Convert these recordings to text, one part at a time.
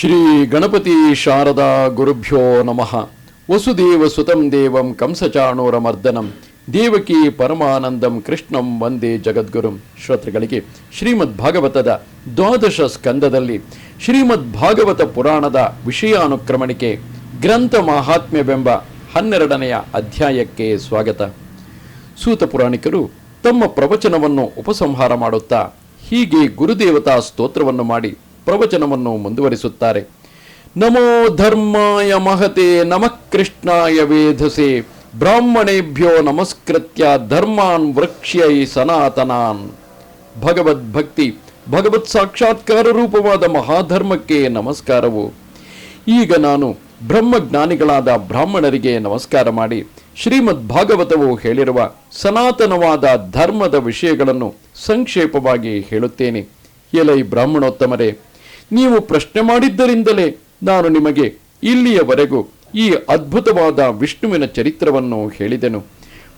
ಶ್ರೀ ಗಣಪತಿ ಶಾರದಾ ಗುರುಭ್ಯೋ ನಮಃ. ವಸುದೇವ ಸುತಂ ದೇವಂ ಕಂಸಚಾಣೂರಮರ್ದನಂ. ದೇವಕಿ ಪರಮಾನಂದಂ ಕೃಷ್ಣಂ ವಂದೇ ಜಗದ್ಗುರುಂ. ಶ್ರೋತೃಗಳಿಗೆ ಶ್ರೀಮದ್ ಭಾಗವತದ ದ್ವಾದಶ ಸ್ಕಂದದಲ್ಲಿ ಶ್ರೀಮದ್ ಭಾಗವತ ಪುರಾಣದ ವಿಷಯಾನುಕ್ರಮಣಿಕೆ ಗ್ರಂಥ ಮಾಹಾತ್ಮ್ಯವೆಂಬ ಹನ್ನೆರಡನೆಯ ಅಧ್ಯಾಯಕ್ಕೆ ಸ್ವಾಗತ. ಸೂತ ಪುರಾಣಿಕರು ತಮ್ಮ ಪ್ರವಚನವನ್ನು ಉಪಸಂಹಾರ ಮಾಡುತ್ತಾ ಹೀಗೆ ಗುರುದೇವತಾ ಸ್ತೋತ್ರವನ್ನು ಮಾಡಿ ಪ್ರವಚನವನ್ನು ಮುಂದುವರಿಸುತ್ತಾರೆ. ನಮೋ ಧರ್ಮಾಯ ಮಹತೆ ನಮಃ ಕೃಷ್ಣಾಯ ವೇಧಸೆ ಬ್ರಾಹ್ಮಣೇಭ್ಯೋ ನಮಸ್ಕೃತ್ಯ ಧರ್ಮಾನ್ ವೃಕ್ಷ್ಯೈ ಸನಾತನಾನ್. ಭಗವದ್ಭಕ್ತಿ, ಭಗವತ್ ಸಾಕ್ಷಾತ್ಕಾರ ರೂಪವಾದ ಮಹಾಧರ್ಮಕ್ಕೆ ನಮಸ್ಕಾರವು. ಈಗ ನಾನು ಬ್ರಹ್ಮಜ್ಞಾನಿಗಳಾದ ಬ್ರಾಹ್ಮಣರಿಗೆ ನಮಸ್ಕಾರ ಮಾಡಿ, ಶ್ರೀಮದ್ ಭಾಗವತವು ಹೇಳಿರುವ ಸನಾತನವಾದ ಧರ್ಮದ ವಿಷಯಗಳನ್ನು ಸಂಕ್ಷೇಪವಾಗಿ ಹೇಳುತ್ತೇನೆ. ಎಲೈ ಬ್ರಾಹ್ಮಣೋತ್ತಮರೇ ನೀವು ಪ್ರಶ್ನೆ ಮಾಡಿದ್ದರಿಂದಲೇ ನಾನು ನಿಮಗೆ ಇಲ್ಲಿಯವರೆಗೂ ಈ ಅದ್ಭುತವಾದ ವಿಷ್ಣುವಿನ ಚರಿತ್ರವನ್ನು ಹೇಳಿದೆನು.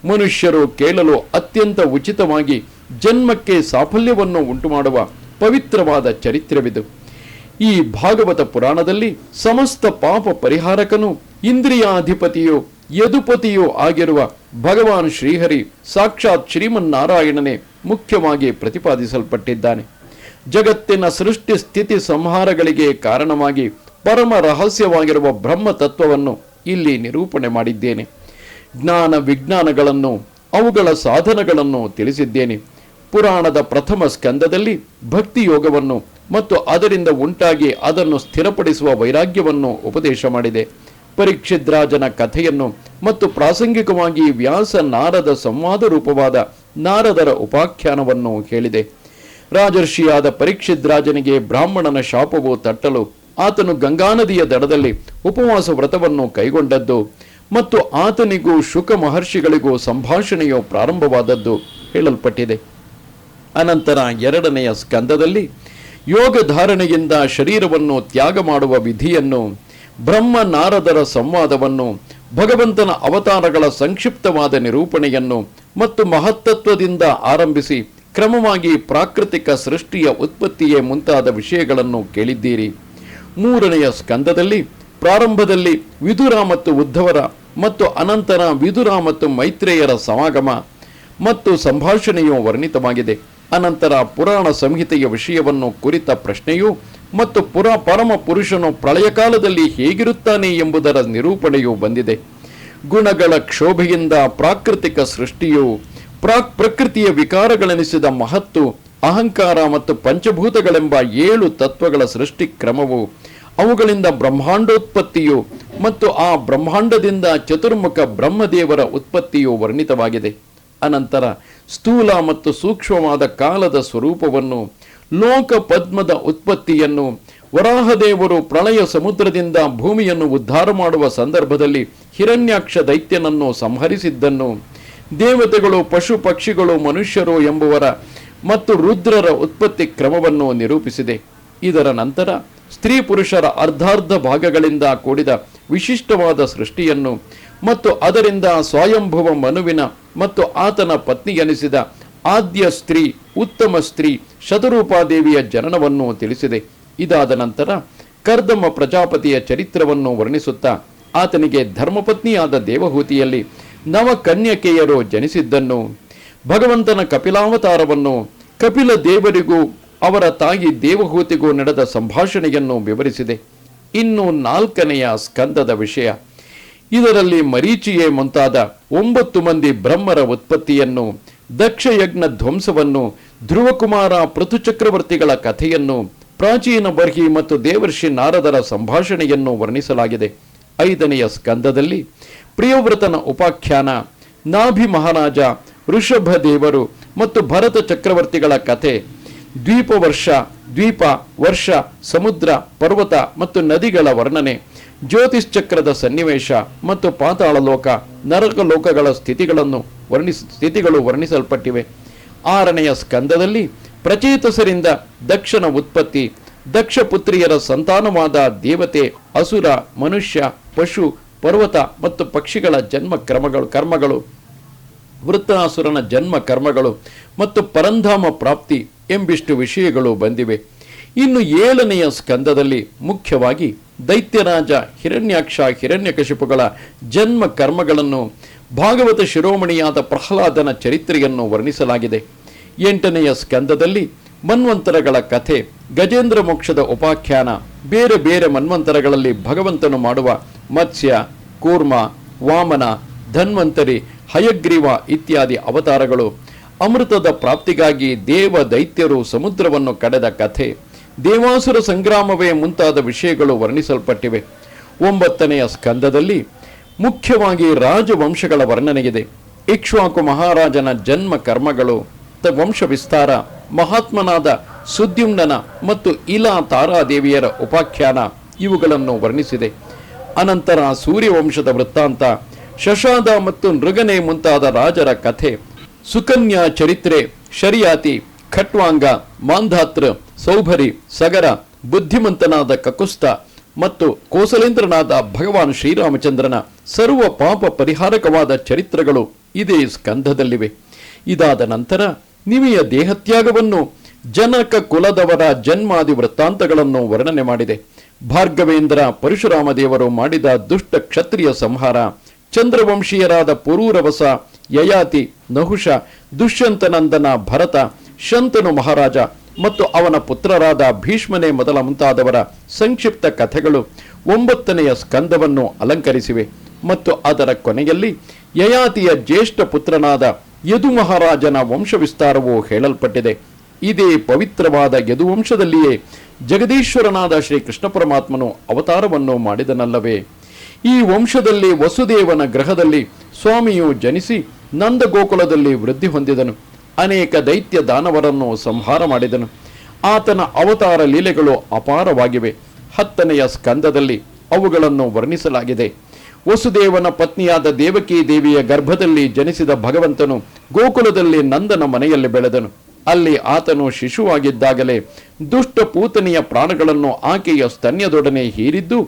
ಮನುಷ್ಯರು ಕೇಳಲು ಅತ್ಯಂತ ಉಚಿತವಾಗಿ ಜನ್ಮಕ್ಕೆ ಸಾಫಲ್ಯವನ್ನು ಉಂಟುಮಾಡುವ ಪವಿತ್ರವಾದ ಚರಿತ್ರವಿದು. ಈ ಭಾಗವತ ಪುರಾಣದಲ್ಲಿ ಸಮಸ್ತ ಪಾಪ ಪರಿಹಾರಕನು, ಇಂದ್ರಿಯಾಧಿಪತಿಯೋ, ಯದುಪತಿಯೋ ಆಗಿರುವ ಭಗವಾನ್ ಶ್ರೀಹರಿ ಸಾಕ್ಷಾತ್ ಶ್ರೀಮನ್ನಾರಾಯಣನೇ ಮುಖ್ಯವಾಗಿ ಪ್ರತಿಪಾದಿಸಲ್ಪಟ್ಟಿದ್ದಾನೆ. ಜಗತ್ತಿನ ಸೃಷ್ಟಿ ಸ್ಥಿತಿ ಸಂಹಾರಗಳಿಗೆ ಕಾರಣವಾಗಿ ಪರಮ ರಹಸ್ಯವಾಗಿರುವ ಬ್ರಹ್ಮ ತತ್ವವನ್ನು ಇಲ್ಲಿ ನಿರೂಪಣೆ ಮಾಡಿದ್ದೇನೆ. ಜ್ಞಾನ ವಿಜ್ಞಾನಗಳನ್ನು, ಅವುಗಳ ಸಾಧನಗಳನ್ನು ತಿಳಿಸಿದ್ದೇನೆ. ಪುರಾಣದ ಪ್ರಥಮ ಸ್ಕಂದದಲ್ಲಿ ಭಕ್ತಿ ಯೋಗವನ್ನು ಮತ್ತು ಅದರಿಂದ ಉಂಟಾಗಿ ಅದನ್ನು ಸ್ಥಿರಪಡಿಸುವ ವೈರಾಗ್ಯವನ್ನು ಉಪದೇಶ ಮಾಡಿದೆ. ಪರೀಕ್ಷಿದ್ರಾಜನ ಕಥೆಯನ್ನು ಮತ್ತು ಪ್ರಾಸಂಗಿಕವಾಗಿ ವ್ಯಾಸ ನಾರದ ಸಂವಾದ ರೂಪವಾದ ನಾರದರ ಉಪಾಖ್ಯಾನವನ್ನು ಹೇಳಿದೆ. ರಾಜರ್ಷಿಯಾದ ಪರೀಕ್ಷಿದ್ರಾಜನಿಗೆ ಬ್ರಾಹ್ಮಣನ ಶಾಪವು ತಟ್ಟಲು ಆತನು ಗಂಗಾ ನದಿಯ ದಡದಲ್ಲಿ ಉಪವಾಸ ವ್ರತವನ್ನು ಕೈಗೊಂಡದ್ದು ಮತ್ತು ಆತನಿಗೂ ಶುಕ ಮಹರ್ಷಿಗಳಿಗೂ ಸಂಭಾಷಣೆಯು ಪ್ರಾರಂಭವಾದದ್ದು ಹೇಳಲ್ಪಟ್ಟಿದೆ. ಅನಂತರ ಎರಡನೆಯ ಸ್ಕಂದದಲ್ಲಿ ಯೋಗ ಧಾರಣೆಯಿಂದ ಶರೀರವನ್ನು ತ್ಯಾಗ ಮಾಡುವ ವಿಧಿಯನ್ನು ಬ್ರಹ್ಮ ನಾರದರ ಸಂವಾದವನ್ನು, ಭಗವಂತನ ಅವತಾರಗಳ ಸಂಕ್ಷಿಪ್ತವಾದ ನಿರೂಪಣೆಯನ್ನು ಮತ್ತು ಮಹತ್ತತ್ವದಿಂದ ಆರಂಭಿಸಿ ಕ್ರಮವಾಗಿ ಪ್ರಾಕೃತಿಕ ಸೃಷ್ಟಿಯ ಉತ್ಪತ್ತಿಯೇ ಮುಂತಾದ ವಿಷಯಗಳನ್ನು ಕೇಳಿದ್ದೀರಿ. ಮೂರನೆಯ ಸ್ಕಂದದಲ್ಲಿ ಪ್ರಾರಂಭದಲ್ಲಿ ವಿದುರ ಮತ್ತು ಉದ್ಧವರ ಮತ್ತು ಅನಂತರ ವಿದುರ ಮತ್ತು ಮೈತ್ರೇಯರ ಸಮಾಗಮ ಮತ್ತು ಸಂಭಾಷಣೆಯು ವರ್ಣಿತವಾಗಿದೆ. ಅನಂತರ ಪುರಾಣ ಸಂಹಿತೆಯ ವಿಷಯವನ್ನು ಕುರಿತ ಪ್ರಶ್ನೆಯು ಮತ್ತು ಪುರ ಪರಮ ಪುರುಷನು ಪ್ರಳಯ ಕಾಲದಲ್ಲಿ ಹೇಗಿರುತ್ತಾನೆ ಎಂಬುದರ ನಿರೂಪಣೆಯು ಬಂದಿದೆ. ಗುಣಗಳ ಕ್ಷೋಭೆಯಿಂದ ಪ್ರಾಕೃತಿಕ ಸೃಷ್ಟಿಯು ಪ್ರಾಕ್ ಪ್ರಕೃತಿಯ ವಿಕಾರಗಳೆನಿಸಿದ ಮಹತ್ತು, ಅಹಂಕಾರ ಮತ್ತು ಪಂಚಭೂತಗಳೆಂಬ ಏಳು ತತ್ವಗಳ ಸೃಷ್ಟಿ ಕ್ರಮವು ಅವುಗಳಿಂದ ಬ್ರಹ್ಮಾಂಡೋತ್ಪತ್ತಿಯು ಮತ್ತು ಆ ಬ್ರಹ್ಮಾಂಡದಿಂದ ಚತುರ್ಮುಖ ಬ್ರಹ್ಮದೇವರ ಉತ್ಪತ್ತಿಯು ವರ್ಣಿತವಾಗಿದೆ. ಅನಂತರ ಸ್ಥೂಲ ಮತ್ತು ಸೂಕ್ಷ್ಮವಾದ ಕಾಲದ ಸ್ವರೂಪವನ್ನು, ಲೋಕ ಪದ್ಮದ ಉತ್ಪತ್ತಿಯನ್ನು, ವರಾಹದೇವರು ಪ್ರಳಯ ಸಮುದ್ರದಿಂದ ಭೂಮಿಯನ್ನು ಉದ್ಧಾರ ಮಾಡುವ ಸಂದರ್ಭದಲ್ಲಿ ಹಿರಣ್ಯಾಕ್ಷ ದೈತ್ಯನನ್ನು ಸಂಹರಿಸಿದ್ದನ್ನು ದೇವತೆಗಳು, ಪಶು ಪಕ್ಷಿಗಳು, ಮನುಷ್ಯರು ಎಂಬುವರ ಮತ್ತು ರುದ್ರರ ಉತ್ಪತ್ತಿ ಕ್ರಮವನ್ನು ನಿರೂಪಿಸಿದೆ. ಇದರ ನಂತರ ಸ್ತ್ರೀ ಪುರುಷರ ಅರ್ಧಾರ್ಧ ಭಾಗಗಳಿಂದ ಕೂಡಿದ ವಿಶಿಷ್ಟವಾದ ಸೃಷ್ಟಿಯನ್ನು ಮತ್ತು ಅದರಿಂದ ಸ್ವಯಂಭವ ಮನುವಿನ ಮತ್ತು ಆತನ ಪತ್ನಿಯನಿಸಿದ ಆದ್ಯ ಸ್ತ್ರೀ, ಉತ್ತಮ ಸ್ತ್ರೀ, ಶತರೂಪಾದೇವಿಯ ಜನನವನ್ನು ತಿಳಿಸಿದೆ. ಇದಾದ ನಂತರ ಕರ್ದಮ್ಮ ಪ್ರಜಾಪತಿಯ ಚರಿತ್ರವನ್ನು ವರ್ಣಿಸುತ್ತಾ ಆತನಿಗೆ ಧರ್ಮಪತ್ನಿಯಾದ ದೇವಹೂತಿಯಲ್ಲಿ ನವಕನ್ಯಕೆಯರು ಜನಿಸಿದ್ದನ್ನು, ಭಗವಂತನ ಕಪಿಲಾವತಾರವನ್ನು ಕಪಿಲ ದೇವರಿಗೂ ಅವರ ತಾಯಿ ದೇವಹೂತಿಗೂ ನಡೆದ ಸಂಭಾಷಣೆಯನ್ನು ವಿವರಿಸಿದೆ. ಇನ್ನು ನಾಲ್ಕನೆಯ ಸ್ಕಂದದ ವಿಷಯ. ಇದರಲ್ಲಿ ಮರೀಚಿಯೇ ಮುಂತಾದ ಒಂಬತ್ತು ಮಂದಿ ಬ್ರಹ್ಮರ ಉತ್ಪತ್ತಿಯನ್ನು, ದಕ್ಷಯಜ್ಞ ಧ್ವಂಸವನ್ನು, ಧ್ರುವಕುಮಾರ ಪೃಥುಚಕ್ರವರ್ತಿಗಳ ಕಥೆಯನ್ನು, ಪ್ರಾಚೀನ ಬರ್ಹಿ ಮತ್ತು ದೇವರ್ಷಿ ನಾರದರ ಸಂಭಾಷಣೆಯನ್ನು ವರ್ಣಿಸಲಾಗಿದೆ. ಐದನೆಯ ಸ್ಕಂದದಲ್ಲಿ ಪ್ರಿಯವ್ರತನ ಉಪಾಖ್ಯಾನ, ನಾಭಿ ಮಹಾರಾಜ, ಋಷಭ ದೇವರು ಮತ್ತು ಭರತ ಚಕ್ರವರ್ತಿಗಳ ಕಥೆ, ದ್ವೀಪ ವರ್ಷ ದ್ವೀಪ ವರ್ಷ, ಸಮುದ್ರ, ಪರ್ವತ ಮತ್ತು ನದಿಗಳ ವರ್ಣನೆ ಜ್ಯೋತಿಶ್ಚಕ್ರದ ಸನ್ನಿವೇಶ ಮತ್ತು ಪಾತಾಳ ಲೋಕ ನರಕ ಲೋಕಗಳ ಸ್ಥಿತಿಗಳನ್ನು ವರ್ಣಿಸ, ಸ್ಥಿತಿಗಳು ವರ್ಣಿಸಲ್ಪಟ್ಟಿವೆ. ಆರನೆಯ ಸ್ಕಂದದಲ್ಲಿ ಪ್ರಚೇತಸರಿಂದ ದಕ್ಷಿಣ ಉತ್ಪತ್ತಿ ದಕ್ಷ ಪುತ್ರಿಯರ ಸಂತಾನವಾದ ದೇವತೆ, ಅಸುರ, ಮನುಷ್ಯ, ಪಶು, ಪರ್ವತ ಮತ್ತು ಪಕ್ಷಿಗಳ ಜನ್ಮ ಕ್ರಮಗಳು, ಕರ್ಮಗಳು. ವೃತ್ತಾಸುರನ ಜನ್ಮ ಕರ್ಮಗಳು ಮತ್ತು ಪರಂಧಾಮ ಪ್ರಾಪ್ತಿ ಎಂಬಿಷ್ಟು ವಿಷಯಗಳು ಬಂದಿವೆ. ಇನ್ನು ಏಳನೆಯ ಸ್ಕಂದದಲ್ಲಿ ಮುಖ್ಯವಾಗಿ ದೈತ್ಯರಾಜ ಹಿರಣ್ಯಾಕ್ಷ ಹಿರಣ್ಯಕಶಿಪುಗಳ ಜನ್ಮ ಕರ್ಮಗಳನ್ನು ಭಾಗವತ ಶಿರೋಮಣಿಯಾದ ಪ್ರಹ್ಲಾದನ ಚರಿತ್ರೆಯನ್ನು ವರ್ಣಿಸಲಾಗಿದೆ. ಎಂಟನೆಯ ಸ್ಕಂದದಲ್ಲಿ ಮನ್ವಂತರಗಳ ಕಥೆ, ಗಜೇಂದ್ರ ಮೋಕ್ಷದ ಉಪಾಖ್ಯಾನ, ಬೇರೆ ಬೇರೆ ಮನ್ವಂತರಗಳಲ್ಲಿ ಭಗವಂತನು ಮಾಡುವ ಮತ್ಸ್ಯ, ಕೂರ್ಮ, ವಾಮನ, ಧನ್ವಂತರಿ, ಹಯಗ್ರೀವ ಇತ್ಯಾದಿ ಅವತಾರಗಳು ಅಮೃತದ ಪ್ರಾಪ್ತಿಗಾಗಿ ದೇವ ದೈತ್ಯರು ಸಮುದ್ರವನ್ನು ಕಡೆದ ಕಥೆ. ದೇವಾಸುರ ಸಂಗ್ರಾಮವೇ ಮುಂತಾದ ವಿಷಯಗಳು ವರ್ಣಿಸಲ್ಪಟ್ಟಿವೆ. ಒಂಬತ್ತನೆಯ ಸ್ಕಂದದಲ್ಲಿ ಮುಖ್ಯವಾಗಿ ರಾಜವಂಶಗಳ ವರ್ಣನೆಗಿದೆ. ಇಕ್ಷ್ವಾಕು ಮಹಾರಾಜನ ಜನ್ಮ ಕರ್ಮಗಳು ವಂಶ ವಿಸ್ತಾರ ಮಹಾತ್ಮನಾದ ಸುದ್ಯುಮ್ನನ ಮತ್ತು ಇಲಾ ತಾರಾದೇವಿಯರ ಉಪಾಖ್ಯಾನ ಇವುಗಳನ್ನು ವರ್ಣಿಸಿದೆ. ಅನಂತರ ಸೂರ್ಯವಂಶದ ವೃತ್ತಾಂತ, ಶಶಾದ ಮತ್ತು ನೃಗನೆ ಮುಂತಾದ ರಾಜರ ಕಥೆ, ಸುಕನ್ಯಾ ಚರಿತ್ರೆ, ಶರಿಯಾತಿ, ಖಟ್ವಾಂಗ, ಮಾಂಧಾತ್ರ, ಸೌಭರಿ, ಸಗರ, ಬುದ್ಧಿಮಂತನಾದ ಕಕುಸ್ತ ಮತ್ತು ಕೋಸಲೇಂದ್ರನಾದ ಭಗವಾನ್ ಶ್ರೀರಾಮಚಂದ್ರನ ಸರ್ವ ಪಾಪ ಪರಿಹಾರಕವಾದ ಚರಿತ್ರಗಳು ಇದೇ ಸ್ಕಂಧದಲ್ಲಿವೆ. ಇದಾದ ನಂತರ ನಿಮಿಯ ದೇಹತ್ಯಾಗವನ್ನು ಜನಕ ಕುಲದವರ ಜನ್ಮಾದಿ ವೃತ್ತಾಂತಗಳನ್ನು ವರ್ಣನೆ ಮಾಡಿದೆ. ಭಾರ್ಗವೇಂದ್ರ ಪರಶುರಾಮ ದೇವರು ಮಾಡಿದ ದುಷ್ಟ ಕ್ಷತ್ರಿಯ ಸಂಹಾರ, ಚಂದ್ರವಂಶೀಯರಾದ ಪುರೂರವಸ, ಯಯಾತಿ, ನಹುಷ, ದುಷ್ಯಂತನಂದನ ಭರತ, ಶಂತನು ಮಹಾರಾಜ ಮತ್ತು ಅವನ ಪುತ್ರರಾದ ಭೀಷ್ಮನೇ ಮೊದಲ ಮುಂತಾದವರ ಸಂಕ್ಷಿಪ್ತ ಕಥೆಗಳು ಒಂಬತ್ತನೆಯ ಸ್ಕಂದವನ್ನು ಅಲಂಕರಿಸಿವೆ. ಮತ್ತು ಅದರ ಕೊನೆಯಲ್ಲಿ ಯಯಾತಿಯ ಜ್ಯೇಷ್ಠ ಪುತ್ರನಾದ ಯದು ಮಹಾರಾಜನ ವಂಶ ವಿಸ್ತಾರವು ಹೇಳಲ್ಪಟ್ಟಿದೆ. ಇದೇ ಪವಿತ್ರವಾದ ಯದುವಂಶದಲ್ಲಿಯೇ ಜಗದೀಶ್ವರನಾದ ಶ್ರೀ ಕೃಷ್ಣ ಪರಮಾತ್ಮನು ಅವತಾರವನ್ನು ಮಾಡಿದನಲ್ಲವೇ. ಈ ವಂಶದಲ್ಲಿ ವಸುದೇವನ ಗ್ರಹದಲ್ಲಿ ಸ್ವಾಮಿಯು ಜನಿಸಿ ನಂದಗೋಕುಲದಲ್ಲಿ ವೃದ್ಧಿ ಹೊಂದಿದನು. ಅನೇಕ ದೈತ್ಯ ದಾನವರನ್ನು ಸಂಹಾರ ಮಾಡಿದನು. ಆತನ ಅವತಾರ ಲೀಲೆಗಳು ಅಪಾರವಾಗಿವೆ. ಹತ್ತನೆಯ ಸ್ಕಂದದಲ್ಲಿ ಅವುಗಳನ್ನು ವರ್ಣಿಸಲಾಗಿದೆ. ವಸುದೇವನ ಪತ್ನಿಯಾದ ದೇವಕಿ ದೇವಿಯ ಗರ್ಭದಲ್ಲಿ ಜನಿಸಿದ ಭಗವಂತನು ಗೋಕುಲದಲ್ಲಿ ನಂದನ ಮನೆಯಲ್ಲಿ ಬೆಳೆದನು. ಅಲ್ಲಿ ಆತನು ಶಿಶುವಾಗಿದ್ದಾಗಲೇ ದುಷ್ಟ ಪೂತನಿಯ ಪ್ರಾಣಗಳನ್ನು ಆಕೆಯ ಸ್ತನ್ಯದೊಡನೆ ಹೀರಿದ್ದು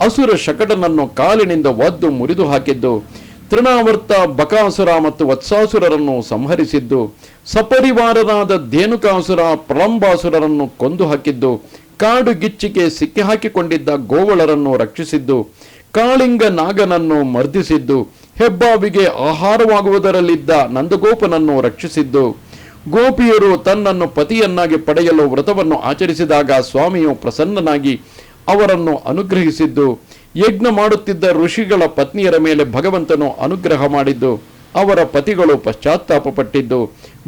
ಅಸುರ ಶಕಟನನ್ನು ಕಾಲಿನಿಂದ ಒದ್ದು ಮುರಿದು ಹಾಕಿದ್ದು. ತೃಣಾವರ್ತ ಬಕಾಸುರ ಮತ್ತು ವತ್ಸಾಸುರರನ್ನು ಸಂಹರಿಸಿದ್ದು. ಸಪರಿವಾರರಾದ ಧೇನುಕಾಸುರ ಪ್ರಲಂಬಾಸುರರನ್ನು ಕೊಂದು ಹಾಕಿದ್ದು. ಕಾಡು ಗಿಚ್ಚಿಗೆ ಸಿಕ್ಕಿ ಹಾಕಿಕೊಂಡಿದ್ದ ಗೋವಳರನ್ನು ರಕ್ಷಿಸಿದ್ದು. ಕಾಳಿಂಗ ನಾಗನನ್ನು ಮರ್ದಿಸಿದ್ದು, ಹೆಬ್ಬಾವಿಗೆ ಆಹಾರವಾಗುವುದರಲ್ಲಿದ್ದ ನಂದಗೋಪನನ್ನು ರಕ್ಷಿಸಿದ್ದು. ಗೋಪಿಯರು ತನ್ನನ್ನು ಪತಿಯನ್ನಾಗಿ ಪಡೆಯಲು ವ್ರತವನ್ನು ಆಚರಿಸಿದಾಗ ಸ್ವಾಮಿಯು ಪ್ರಸನ್ನನಾಗಿ ಅವರನ್ನು ಅನುಗ್ರಹಿಸಿದ್ದು, ಯಜ್ಞ ಮಾಡುತ್ತಿದ್ದ ಋಷಿಗಳ ಪತ್ನಿಯರ ಮೇಲೆ ಭಗವಂತನು ಅನುಗ್ರಹ ಮಾಡಿದ್ದು, ಅವರ ಪತಿಗಳು ಪಶ್ಚಾತ್ತಾಪಪಟ್ಟಿದ್ದು.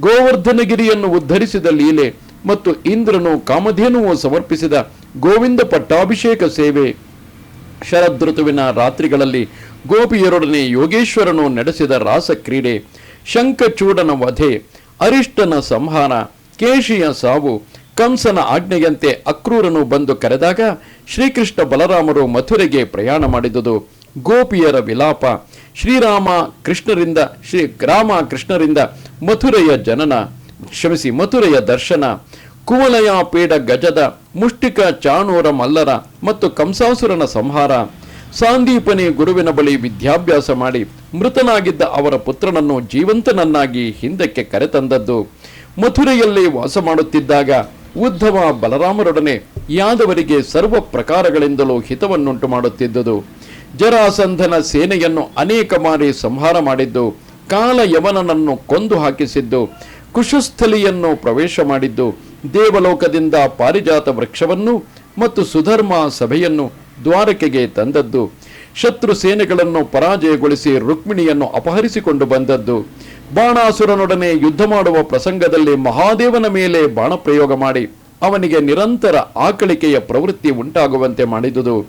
ಗೋವರ್ಧನಗಿರಿಯನ್ನು ಉದ್ಧರಿಸಿದ ಲೀಲೆ ಮತ್ತು ಇಂದ್ರನು ಕಾಮಧೇನುವು ಸಮರ್ಪಿಸಿದ ಗೋವಿಂದ ಪಟ್ಟಾಭಿಷೇಕ ಸೇವೆ. ಶರದೃತುವಿನ ರಾತ್ರಿಗಳಲ್ಲಿ ಗೋಪಿಯರೊಡನೆ ಯೋಗೇಶ್ವರನು ನಡೆಸಿದ ರಾಸ ಕ್ರೀಡೆ ಶಂಖಚೂಡನ ವಧೆ, ಅರಿಷ್ಟನ ಸಂಹಾರ ಕೇಶಿಯ ಸಾವು, ಕಂಸನ ಆಜ್ಞೆಯಂತೆ ಅಕ್ರೂರನು ಬಂದು ಕರೆದಾಗ ಶ್ರೀಕೃಷ್ಣ ಬಲರಾಮರು ಮಥುರೆಗೆ ಪ್ರಯಾಣ ಮಾಡಿದುದು. ಗೋಪಿಯರ ವಿಲಾಪ, ಶ್ರೀರಾಮ ಕೃಷ್ಣರಿಂದ, ಶ್ರೀ ರಾಮ ಕೃಷ್ಣರಿಂದ ಮಥುರೆಯ ಜನನ, ಕ್ಷಮಿಸಿ ಮಥುರೆಯ ದರ್ಶನ ಕುವಲಯ ಪೀಡ ಗಜದ, ಮುಷ್ಟಿಕ ಚಾಣೂರ ಮಲ್ಲರ ಮತ್ತು ಕಂಸಾಸುರನ ಸಂಹಾರ. ಸಾಂದೀಪನಿ ಗುರುವಿನ ಬಳಿ ವಿದ್ಯಾಭ್ಯಾಸ ಮಾಡಿ ಮೃತನಾಗಿದ್ದ ಅವರ ಪುತ್ರನನ್ನು ಜೀವಂತನನ್ನಾಗಿ ಹಿಂದಕ್ಕೆ ಕರೆತಂದದ್ದು. ಮಥುರೆಯಲ್ಲಿ ವಾಸ ಮಾಡುತ್ತಿದ್ದಾಗ ಉದ್ಧವ ಬಲರಾಮರೊಡನೆ ಯಾದವರಿಗೆ ಸರ್ವ ಪ್ರಕಾರಗಳಿಂದಲೂ ಹಿತವನ್ನುಂಟು ಮಾಡುತ್ತಿದ್ದುದು. ಜರಾಸಂಧನ ಸೇನೆಯನ್ನು ಅನೇಕ ಬಾರಿ ಸಂಹಾರ ಮಾಡಿದ್ದು ಕಾಲ ಯವನನನ್ನು ಕೊಂದು ಹಾಕಿಸಿದ್ದು, ಕುಶಸ್ಥಲಿಯನ್ನು ಪ್ರವೇಶ ಮಾಡಿದ್ದು ದೇವಲೋಕದಿಂದ ಪಾರಿಜಾತ ವೃಕ್ಷವನ್ನು ಮತ್ತು ಸುಧರ್ಮ ಸಭೆಯನ್ನು ದ್ವಾರಕೆಗೆ ತಂದದ್ದು. ಶತ್ರು ಸೇನೆಗಳನ್ನು ಪರಾಜಯಗೊಳಿಸಿ ರುಕ್ಮಿಣಿಯನ್ನು ಅಪಹರಿಸಿಕೊಂಡು ಬಂದದ್ದು. ಬಾಣಾಸುರನೊಡನೆ ಯುದ್ಧ ಮಾಡುವ ಪ್ರಸಂಗದಲ್ಲಿ ಮಹಾದೇವನ ಮೇಲೆ ಬಾಣ ಪ್ರಯೋಗ ಮಾಡಿ ಅವನಿಗೆ ನಿರಂತರ ಆಕಳಿಕೆಯ ಪ್ರವೃತ್ತಿ ಉಂಟಾಗುವಂತೆ ಮಾಡಿದುದು.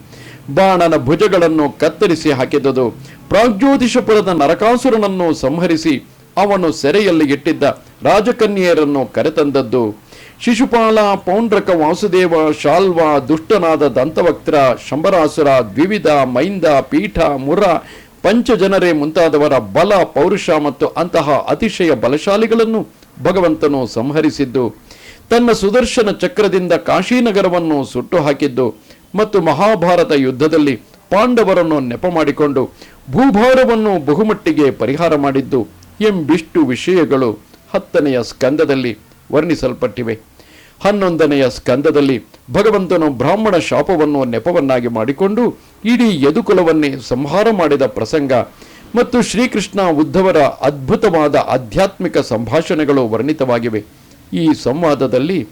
ಬಾಣನ ಭುಜಗಳನ್ನು ಕತ್ತರಿಸಿ ಹಾಕಿದುದು. ಪ್ರಾಗ್ಜ್ಯೋತಿಷಪುರದ ನರಕಾಸುರನನ್ನು ಸಂಹರಿಸಿ ಅವನು ಸೆರೆಯಲ್ಲಿ ಇಟ್ಟಿದ್ದ ರಾಜಕನ್ಯೆಯರನ್ನು ಕರೆತಂದದ್ದು. ಶಿಶುಪಾಲ ಪೌಂಡ್ರಕ ವಾಸುದೇವ, ಶಾಲ್ವ, ದುಷ್ಟನಾದ ದಂತವಕ್ತ್ರ, ಶಂಬರಾಸುರ, ದ್ವಿವಿಧ, ಮೈಂದ, ಪೀಠ, ಮುರ, ಪಂಚಜನರೇ ಮುಂತಾದವರ ಬಲ, ಪೌರುಷ ಮತ್ತು ಅಂತಹ ಅತಿಶಯ ಬಲಶಾಲಿಗಳನ್ನು ಭಗವಂತನು ಸಂಹರಿಸಿದ್ದು, ತನ್ನ ಸುದರ್ಶನ ಚಕ್ರದಿಂದ ಕಾಶೀನಗರವನ್ನು ಸುಟ್ಟು ಹಾಕಿದ್ದು ಮತ್ತು ಮಹಾಭಾರತ ಯುದ್ಧದಲ್ಲಿ ಪಾಂಡವರನ್ನು ನೆಪ ಮಾಡಿಕೊಂಡು ಭೂಭಾರವನ್ನು ಬಹುಮಟ್ಟಿಗೆ ಪರಿಹಾರ ಮಾಡಿದ್ದು ಎಂಬಿಷ್ಟು ವಿಷಯಗಳು ಹತ್ತನೆಯ ಸ್ಕಂದದಲ್ಲಿ ವರ್ಣಿಸಲ್ಪಟ್ಟಿವೆ. ಹನ್ನೊಂದನೆಯ ಸ್ಕಂದದಲ್ಲಿ ಭಗವಂತನು ಬ್ರಾಹ್ಮಣ ಶಾಪವನ್ನು ನೆಪವನ್ನಾಗಿ ಮಾಡಿಕೊಂಡು ಇಡೀ ಯದುಕುಲವನ್ನೇ ಸಂಹಾರ ಮಾಡಿದ ಪ್ರಸಂಗ ಮತ್ತು ಶ್ರೀಕೃಷ್ಣ ಉದ್ಧವರ ಅದ್ಭುತವಾದ ಆಧ್ಯಾತ್ಮಿಕ ಸಂಭಾಷಣೆಗಳು ವರ್ಣಿತವಾಗಿವೆ. ಈ ಸಂವಾದದಲ್ಲಿ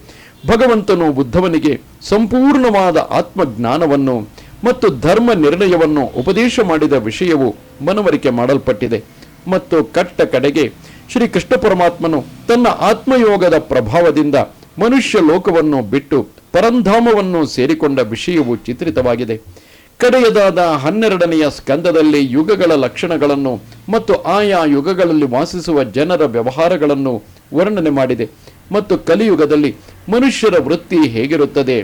ಭಗವಂತನು ಉದ್ಧವನಿಗೆ ಸಂಪೂರ್ಣವಾದ ಆತ್ಮಜ್ಞಾನವನ್ನು ಮತ್ತು ಧರ್ಮ ನಿರ್ಣಯವನ್ನು ಉಪದೇಶ ಮಾಡಿದ ವಿಷಯವು ಮನವರಿಕೆ ಮಾಡಲ್ಪಟ್ಟಿದೆ. ಮತ್ತು ಕಟ್ಟ ಕಡೆಗೆ ಶ್ರೀ ಕೃಷ್ಣ ಪರಮಾತ್ಮನು ತನ್ನ ಆತ್ಮಯೋಗದ ಪ್ರಭಾವದಿಂದ ಮನುಷ್ಯ ಲೋಕವನ್ನು ಬಿಟ್ಟು ಪರಂಧಾಮವನ್ನು ಸೇರಿಕೊಂಡ ವಿಷಯವು ಚಿತ್ರಿತವಾಗಿದೆ. ಕಡೆಯದಾದ ಹನ್ನೆರಡನೆಯ ಸ್ಕಂದದಲ್ಲಿ ಯುಗಗಳ ಲಕ್ಷಣಗಳನ್ನು ಮತ್ತು ಆಯಾ ಯುಗಗಳಲ್ಲಿ ವಾಸಿಸುವ ಜನರ ವ್ಯವಹಾರಗಳನ್ನು ವರ್ಣನೆ ಮಾಡಿದೆ. ಮತ್ತು ಕಲಿಯುಗದಲ್ಲಿ ಮನುಷ್ಯರ ವೃತ್ತಿ ಹೇಗಿರುತ್ತದೆ,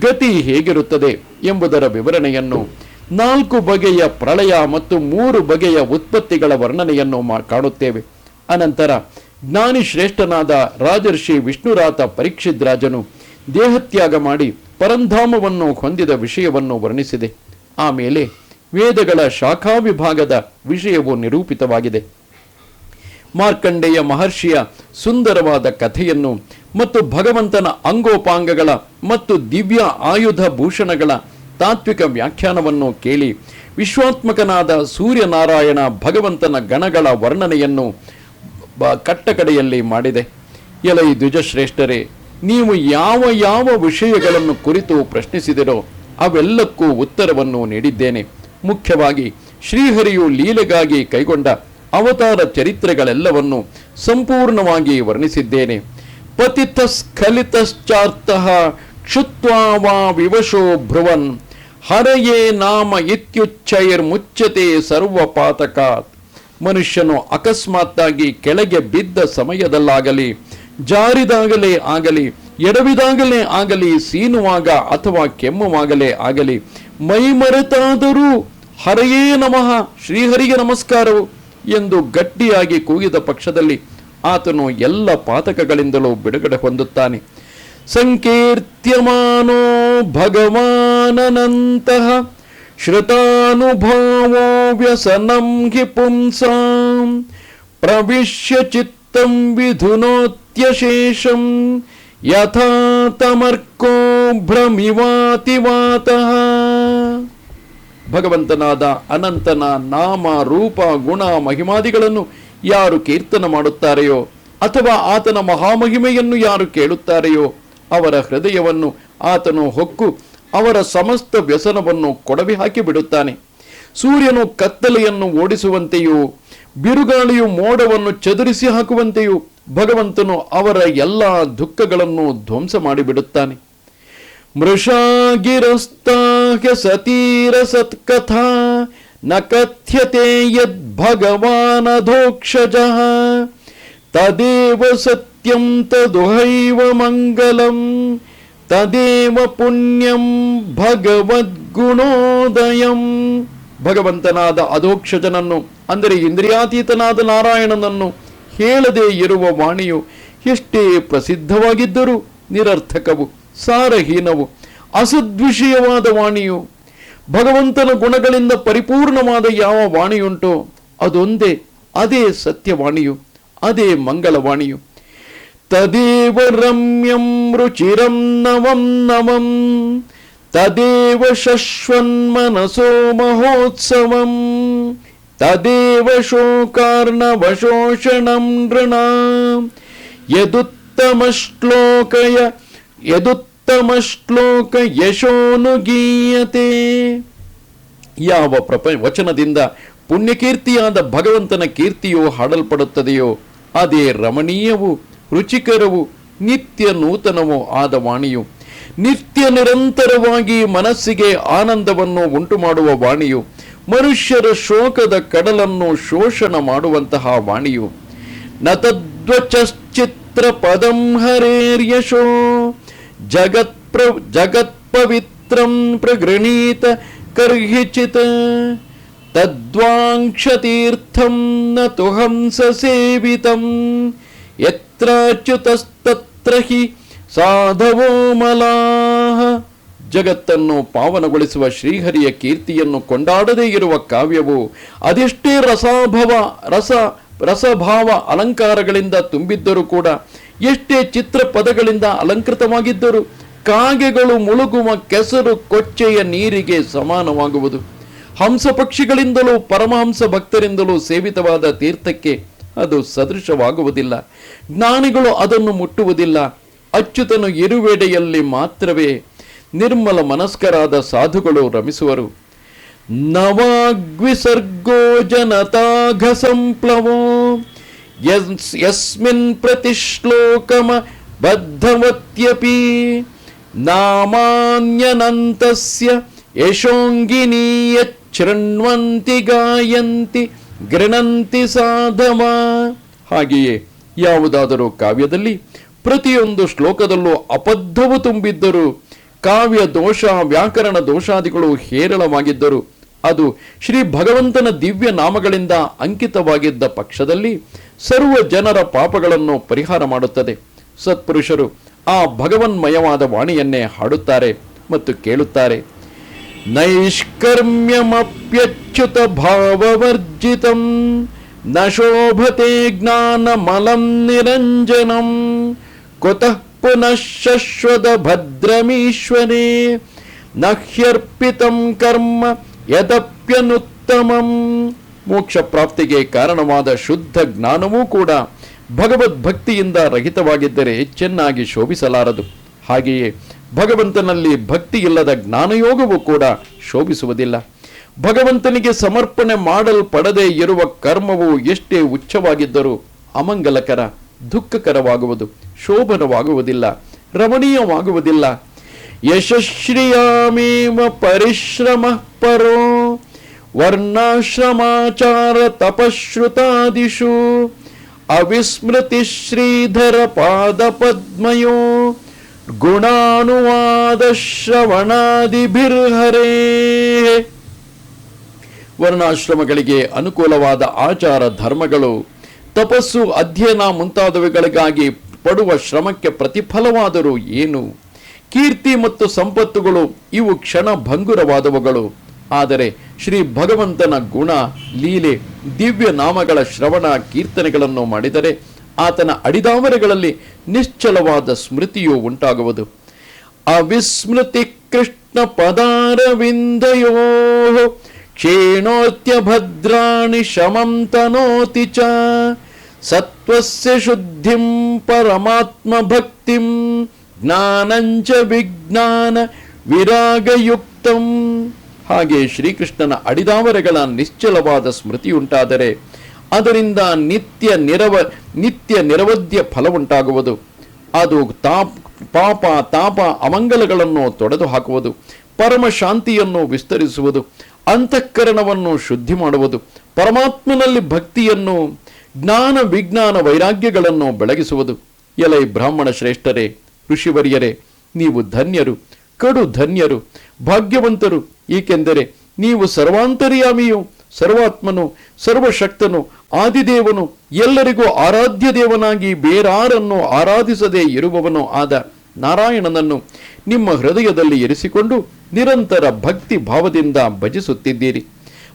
ಗತಿ ಹೇಗಿರುತ್ತದೆ ಎಂಬುದರ ವಿವರಣೆಯನ್ನು, ನಾಲ್ಕು ಬಗೆಯ ಪ್ರಳಯ ಮತ್ತು ಮೂರು ಬಗೆಯ ಉತ್ಪತ್ತಿಗಳ ವರ್ಣನೆಯನ್ನು ಕಾಣುತ್ತೇವೆ. ಅನಂತರ ಜ್ಞಾನಿ ಶ್ರೇಷ್ಠನಾದ ರಾಜರ್ಷಿ ವಿಷ್ಣುರಾತ ಪರೀಕ್ಷಿತ್ ರಾಜನು ದೇಹತ್ಯಾಗ ಮಾಡಿ ಪರಂಧಾಮವನ್ನು ಹೊಂದಿದ ವಿಷಯವನ್ನು ವರ್ಣಿಸಿದೆ. ಆಮೇಲೆ ವೇದಗಳ ಶಾಖಾ ವಿಭಾಗದ ವಿಷಯವು ನಿರೂಪಿತವಾಗಿದೆ. ಮಾರ್ಕಂಡೇಯ ಮಹರ್ಷಿಯ ಸುಂದರವಾದ ಕಥೆಯನ್ನು ಮತ್ತು ಭಗವಂತನ ಅಂಗೋಪಾಂಗಗಳ ಮತ್ತು ದಿವ್ಯ ಆಯುಧ ಭೂಷಣಗಳ ತಾತ್ವಿಕ ವ್ಯಾಖ್ಯಾನವನ್ನು ಕೇಳಿ ವಿಶ್ವಾತ್ಮಕನಾದ ಸೂರ್ಯನಾರಾಯಣ ಭಗವಂತನ ಗಣಗಳ ವರ್ಣನೆಯನ್ನು ಬ ಕಟ್ಟಕಡೆಯಲ್ಲಿ ಮಾಡಿದೆ. ಎಲೈ ದ್ವಿಜಶ್ರೇಷ್ಠರೇ, ನೀವು ಯಾವ ಯಾವ ವಿಷಯಗಳನ್ನು ಕುರಿತು ಪ್ರಶ್ನಿಸಿದರೋ ಅವೆಲ್ಲಕ್ಕೂ ಉತ್ತರವನ್ನು ನೀಡಿದ್ದೇನೆ. ಮುಖ್ಯವಾಗಿ ಶ್ರೀಹರಿಯು ಲೀಲೆಗಾಗಿ ಕೈಗೊಂಡ ಅವತಾರ ಚರಿತ್ರೆಗಳೆಲ್ಲವನ್ನು ಸಂಪೂರ್ಣವಾಗಿ ವರ್ಣಿಸಿದ್ದೇನೆ. ಪತಿತಸ್ಖಲಿತಶ್ಚಾರ್ಥ ಕ್ಷುತ್ವಾ ವಾ ವಿವಶೋ ಭ್ರುವನ್, ಹರಯೇ ನಾಮ ಸರ್ವ ಸರ್ವಪಾತಕಾತ್. ಮನುಷ್ಯನು ಅಕಸ್ಮಾತ್ತಾಗಿ ಕೆಳಗೆ ಬಿದ್ದ ಸಮಯದಲ್ಲಾಗಲಿ, ಜಾರಿದಾಗಲೇ ಆಗಲಿ, ಎಡವಿದಾಗಲೇ ಆಗಲಿ, ಸೀನುವಾಗ ಅಥವಾ ಕೆಮ್ಮುವಾಗಲೇ ಆಗಲಿ, ಮೈಮರೆತಾದರೂ ಹರೆಯೇ ನಮಃ, ಶ್ರೀಹರಿಗೆ ನಮಸ್ಕಾರವು ಎಂದು ಗಟ್ಟಿಯಾಗಿ ಕೂಗಿದ ಪಕ್ಷದಲ್ಲಿ ಆತನು ಎಲ್ಲ ಪಾತಕಗಳಿಂದಲೂ ಬಿಡುಗಡೆ ಹೊಂದುತ್ತಾನೆ. ಸಂಕೀರ್ತ್ಯಮಾನೋ ಭಗವಾನನಂತಹ ಶ್ರುತಾನುಭಾವೋ ವ್ಯಸನಂ ಹಿ ಪುಂಸಾಂ. ಪ್ರವಿಶ್ಯ ಚಿತ್ತಂ ವಿಧುನೋತ್ಯಶೇಷಂ. ಯಥಾ ತಮರ್ಕೋ ಭ್ರಮಿವಾತಿವಾತಃ. ಭಗವಂತನಾದ ಅನಂತನ ನಾಮ, ರೂಪ, ಗುಣ, ಮಹಿಮಾದಿಗಳನ್ನು ಯಾರು ಕೀರ್ತನ ಮಾಡುತ್ತಾರೆಯೋ ಅಥವಾ ಆತನ ಮಹಾಮಹಿಮೆಯನ್ನು ಯಾರು ಕೇಳುತ್ತಾರೆಯೋ ಅವರ ಹೃದಯವನ್ನು ಆತನು ಹೊಕ್ಕು ಅವರ ಸಮಸ್ತ ವ್ಯಸನವನ್ನು ಕೊಡವಿ ಹಾಕಿ ಬಿಡುತ್ತಾನೆ. ಸೂರ್ಯನು ಕತ್ತಲೆಯನ್ನು ಓಡಿಸುವಂತೆಯೂ, ಬಿರುಗಾಳಿಯು ಮೋಡವನ್ನು ಚದುರಿಸಿ ಹಾಕುವಂತೆಯೂ ಭಗವಂತನು ಅವರ ಎಲ್ಲ ದುಃಖಗಳನ್ನು ಧ್ವಂಸ ಮಾಡಿಬಿಡುತ್ತಾನೆ ಮೃಷಾಗಿರಸ್ತಾಹ್ಯ ಸತೀರ ಸತ್ಕಥಾ ನ ಯದ್ ಭಗವಾನಧೋಕ್ಷಜ ತದೇವ ಸತ್ಯಂ ತದುಹೈವ ಮಂಗಲಂ ತದೇವ ಪುಣ್ಯಂ ಭಗವದ್ಗುಣೋದಯಂ. ಭಗವಂತನಾದ ಅಧೋಕ್ಷಜನನ್ನು, ಅಂದರೆ ಇಂದ್ರಿಯಾತೀತನಾದ ನಾರಾಯಣನನ್ನು ಹೇಳದೇ ಇರುವ ವಾಣಿಯು ಎಷ್ಟೇ ಪ್ರಸಿದ್ಧವಾಗಿದ್ದರೂ ನಿರರ್ಥಕವು, ಸಾರಹೀನವು, ಅಸದ್ವಿಷಯವಾದ ವಾಣಿಯು. ಭಗವಂತನ ಗುಣಗಳಿಂದ ಪರಿಪೂರ್ಣವಾದ ಯಾವ ವಾಣಿಯುಂಟೋ ಅದೊಂದೇ, ಅದೇ ಸತ್ಯವಾಣಿಯು, ಅದೇ ಮಂಗಳವಾಣಿಯು ತದೇವ ರಮ್ಯಂ ರುಚಿರಂ ನವಂ ನವಂ ತದೇವ ಶಶ್ವನ್ಮನಸೋ ಮಹೋತ್ಸವಂ ತದೇವ ಯದುತ್ತಮ ಶ್ಲೋಕಯ ಯದುತ್ತಮಶ್ಲೋಕಯ ಯದುತ್ತಮಶ್ಲೋಕ ಯಶೋನುಗೀಯತೆ ಯಾವ ಪ್ರಪ, ವಚನದಿಂದ ಪುಣ್ಯಕೀರ್ತಿಯಾದ ಭಗವಂತನ ಕೀರ್ತಿಯು ಹಾಡಲ್ಪಡುತ್ತದೆಯೋ, ಅದೇ ರಮಣೀಯವು. ರುಚಿಕರವು ನಿತ್ಯ ನೂತನವೂ ಆದ ವಾಣಿಯು. ನಿತ್ಯ ನಿರಂತರವಾಗಿ ಮನಸ್ಸಿಗೆ ಆನಂದವನ್ನು ಉಂಟು ಮಾಡುವ ವಾಣಿಯು. ಮನುಷ್ಯರ ಶೋಕದ ಕಡಲನ್ನು ಶೋಷಣ ಮಾಡುವಂತಹ ವಾಣಿಯು. ನತದ್ವಚಿತ್ರ ತದ್ವಚಿತ್ರ ಪದಂ ಹರೇರ್ಯಶೋ. ಜಗತ್ ಪ್ರ ಜಗತ್ಪವಿತ್ರಂ ಪ್ರಗೃಣೀತ ಕರ್ಹಿಚಿತ. ತದ್ವಾಂಕ್ಷತೀರ್ಥಂ ನ ತುಹಂಸ ಸೇವಿತಂ. ಯತ್ರಾಚ್ಯುತಸ್ತತ್ರ ಹಿ ಸಾಧವೋ ಮಲಾಹ. ಜಗತ್ತನ್ನು ಪಾವನಗೊಳಿಸುವ ಶ್ರೀಹರಿಯ ಕೀರ್ತಿಯನ್ನು ಕೊಂಡಾಡದೇ ಇರುವ ಕಾವ್ಯವು ಅದೆಷ್ಟೇ ರಸಾಭವ, ರಸ, ರಸಭಾವ ಅಲಂಕಾರಗಳಿಂದ ತುಂಬಿದ್ದರೂ ಕೂಡ ಎಷ್ಟೇ ಚಿತ್ರ ಪದಗಳಿಂದ ಅಲಂಕೃತವಾಗಿದ್ದರೂ ಕಾಗೆಗಳು ಮುಳುಗುವ ಕೆಸರು ಕೊಚ್ಚೆಯ ನೀರಿಗೆ ಸಮಾನವಾಗುವುದು. ಹಂಸ ಪಕ್ಷಿಗಳಿಂದಲೂ ಪರಮಹಂಸ ಭಕ್ತರಿಂದಲೂ ಸೇವಿತವಾದ ತೀರ್ಥಕ್ಕೆ ಅದು ಸದೃಶವಾಗುವುದಿಲ್ಲ. ಜ್ಞಾನಿಗಳು ಅದನ್ನು ಮುಟ್ಟುವುದಿಲ್ಲ. ಅಚ್ಯುತನು ಇರುವೆಡೆಯಲ್ಲಿ ಮಾತ್ರವೇ ನಿರ್ಮಲ ಮನಸ್ಕರಾದ ಸಾಧುಗಳು ರಮಿಸುವರು. ನವಾಗ್ವಿಸರ್ಗೋ ಜನತಾಘ ಸಂಪ್ಲವೋ ಯಸ್- ಯಸ್ಮಿನ್ ಪ್ರತಿಶ್ಲೋಕಮ ಬದ್ಧವತ್ಯಪಿ ನಾಮಾನ್ಯನಂತಸ್ಯ ಯಶೋಂಗಿನೀಯ ಶೃಣ್ವಂತಿ ಗಾಯಂತಿ ಗೃಣಂತಿ ಸಾಧವ ಹಾಗೆಯೇ ಯಾವುದಾದರೂ ಕಾವ್ಯದಲ್ಲಿ ಪ್ರತಿಯೊಂದು ಶ್ಲೋಕದಲ್ಲೂ ಅಬದ್ಧವು ತುಂಬಿದ್ದರೂ ಕಾವ್ಯ ದೋಷ, ವ್ಯಾಕರಣ ದೋಷಾದಿಗಳು ಹೇರಳವಾಗಿದ್ದರು ಅದು ಶ್ರೀ ಭಗವಂತನ ದಿವ್ಯ ನಾಮಗಳಿಂದ ಅಂಕಿತವಾಗಿದ್ದ ಪಕ್ಷದಲ್ಲಿ ಸರ್ವ ಜನರ ಪಾಪಗಳನ್ನು ಪರಿಹಾರ ಮಾಡುತ್ತದೆ. ಸತ್ಪುರುಷರು ಆ ಭಗವನ್ಮಯವಾದ ವಾಣಿಯನ್ನೇ ಹಾಡುತ್ತಾರೆ ಮತ್ತು ಕೇಳುತ್ತಾರೆ. ನ ಶೋಭತೆ ಜ್ಞಾನಮಲಂ ನಿರಂಜನಂ ಕುತಃ ಪುನಃ ಶಶ್ವತ ಭದ್ರಮೀಶ್ವರೇ ನ ಹ್ಯರ್ಪಿತ ಕರ್ಮ ಯದಪ್ಯನುತ್ತಮಂ ಮೋಕ್ಷ ಪ್ರಾಪ್ತಿಗೆ ಕಾರಣವಾದ ಶುದ್ಧ ಜ್ಞಾನವೂ ಕೂಡ ಭಗವದ್ಭಕ್ತಿಯಿಂದ ರಹಿತವಾಗಿದ್ದರೆ ಚೆನ್ನಾಗಿ ಶೋಭಿಸಲಾರದು. ಹಾಗೆಯೇ ಭಗವಂತನಲ್ಲಿ ಭಕ್ತಿ ಇಲ್ಲದ ಜ್ಞಾನಯೋಗವೂ ಕೂಡ ಶೋಭಿಸುವುದಿಲ್ಲ. ಭಗವಂತನಿಗೆ ಸಮರ್ಪಣೆ ಮಾಡಲ್ಪಡದೆ ಇರುವ ಕರ್ಮವು ಎಷ್ಟೇ ಉಚ್ಚವಾಗಿದ್ದರೂ ಅಮಂಗಲಕರ, ದುಃಖಕರವಾಗುವುದು, ಶೋಭನವಾಗುವುದಿಲ್ಲ, ರಮಣೀಯವಾಗುವುದಿಲ್ಲ. ಯಶಶ್ರಿಯಾಮೇವ ಪರಿಶ್ರಮ ಪರೋ, ವರ್ಣಾಶ್ರಮಾಚಾರ ತಪಶ್ರುತಾದಿಷು, ಅವಿಸ್ಮೃತಿ ಶ್ರೀಧರ ಪಾದ ಪದ್ಮಯೋ ಗುಣಾನುವಾದ ಶ್ರವಣಾದಿಭಿರ್ಹರೇ. ವರ್ಣಾಶ್ರಮಗಳಿಗೆ ಅನುಕೂಲವಾದ ಆಚಾರ ಧರ್ಮಗಳು, ತಪಸ್ಸು ಅಧ್ಯಯನ ಮುಂತಾದವುಗಳಿಗಾಗಿ ಪಡುವ ಶ್ರಮಕ್ಕೆ ಪ್ರತಿಫಲವಾದರೂ ಏನು? ಕೀರ್ತಿ ಮತ್ತು ಸಂಪತ್ತುಗಳು ಇವು ಕ್ಷಣ ಭಂಗುರವಾದವುಗಳು. ಆದರೆ ಶ್ರೀ ಭಗವಂತನ ಗುಣ, ಲೀಲೆ ದಿವ್ಯ ನಾಮಗಳ ಶ್ರವಣ ಕೀರ್ತನೆಗಳನ್ನು ಮಾಡಿದರೆ ಆತನ ಅಡಿದಾವರೆಗಳಲ್ಲಿ ನಿಶ್ಚಲವಾದ ಸ್ಮೃತಿಯು ಉಂಟಾಗುವುದು. ಅವಿಸ್ಮೃತಿ ಕೃಷ್ಣ ಪದಾರವಿಂದಯೋ, ಕ್ಷೀಣೋತ್ಯ ಭದ್ರಾಣಿ ಶಮಂ ತನೋತಿ ಚ ಸತ್ವಸ್ಯ ಶುದ್ಧಿಂ ಪರಮಾತ್ಮ ಭಕ್ತಿಂ ಜ್ಞಾನಂಚ ವಿಜ್ಞಾನ ವಿರಾಗಯುಕ್ತಂ. ಹಾಗೆ ಶ್ರೀಕೃಷ್ಣನ ಅಡಿದಾವರೆಗಳ ನಿಶ್ಚಲವಾದ ಸ್ಮೃತಿಯುಂಟಾದರೆ ಅದರಿಂದ ನಿತ್ಯ ನಿರವ, ನಿತ್ಯ ನಿರವಧ್ಯ ಫಲವುಂಟಾಗುವುದು. ಅದು ತಾಪ್, ಪಾಪ, ತಾಪ ಅಮಂಗಲಗಳನ್ನು ತೊಡೆದು ಹಾಕುವುದು ಪರಮ ಶಾಂತಿಯನ್ನು ವಿಸ್ತರಿಸುವುದು. ಅಂತಃಕರಣವನ್ನು ಶುದ್ಧಿ ಮಾಡುವುದು ಪರಮಾತ್ಮನಲ್ಲಿ ಭಕ್ತಿಯನ್ನು, ಜ್ಞಾನ ವಿಜ್ಞಾನ ವೈರಾಗ್ಯಗಳನ್ನು ಬೆಳಗಿಸುವುದು. ಎಲೈ ಬ್ರಾಹ್ಮಣ ಶ್ರೇಷ್ಠರೇ, ಋಷಿವರ್ಯರೇ, ನೀವು ಧನ್ಯರು, ಕಡು ಧನ್ಯರು, ಭಾಗ್ಯವಂತರು. ಏಕೆಂದರೆ ನೀವು ಸರ್ವಾಂತರ್ಯಾಮಿಯು. ಸರ್ವಾತ್ಮನು, ಸರ್ವಶಕ್ತನು, ಆದಿದೇವನು, ಎಲ್ಲರಿಗೂ ಆರಾಧ್ಯ ದೇವನಾಗಿ ಬೇರಾರನ್ನು ಆರಾಧಿಸದೇ ಇರುವವನು ಆದ ನಾರಾಯಣನನ್ನು ನಿಮ್ಮ ಹೃದಯದಲ್ಲಿ ಇರಿಸಿಕೊಂಡು ನಿರಂತರ ಭಕ್ತಿ ಭಾವದಿಂದ ಭಜಿಸುತ್ತಿದ್ದೀರಿ.